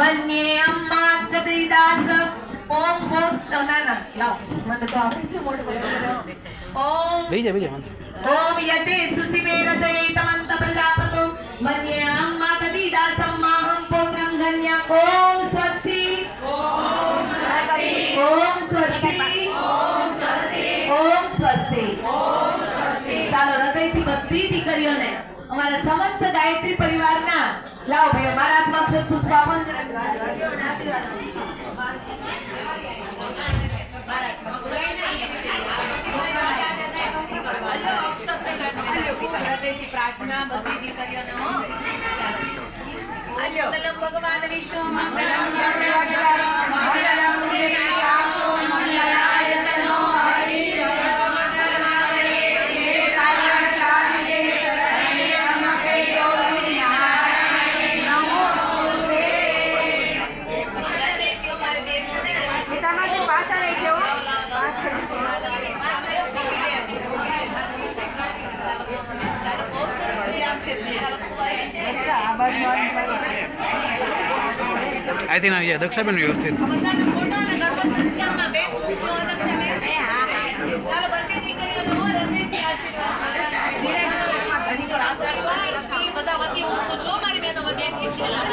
પ્રજાપતો અમ્મા કદી દાસ ઓમ ભૂત ના ના લાવ. મને તો આવડે છે મોટું. ઓમ બેહી જા બેહી જા ઓમ યતે સુસીમે હૃદયે તમંત પ્રજાપતો. ઓમ સ્વસ્તિ ઓમ સ્વસ્તિ ઓમ સ્વસ્તિ ઓમ સ્વસ્તિ. ઓમ સ્વસ્તિ. ઓમ સ્વસ્તિ. ચાલો હૃદયથી બધી દીકરીઓને અમારા સમસ્ત ગાયત્રી પરિવારના લાવો ભાઈ મારા હાથમાં અક્ષર પુષ્પ. હૃદયથી પ્રાર્થના બધી દીકરીઓને ભગવાન વિષ્ણુ મંગલમ સીતામાસી થિંક આવી જાય દક્ષાબેન વ્યવસ્થિત. ફોટો અને ગર્ભ સંસ્કારમાં બેન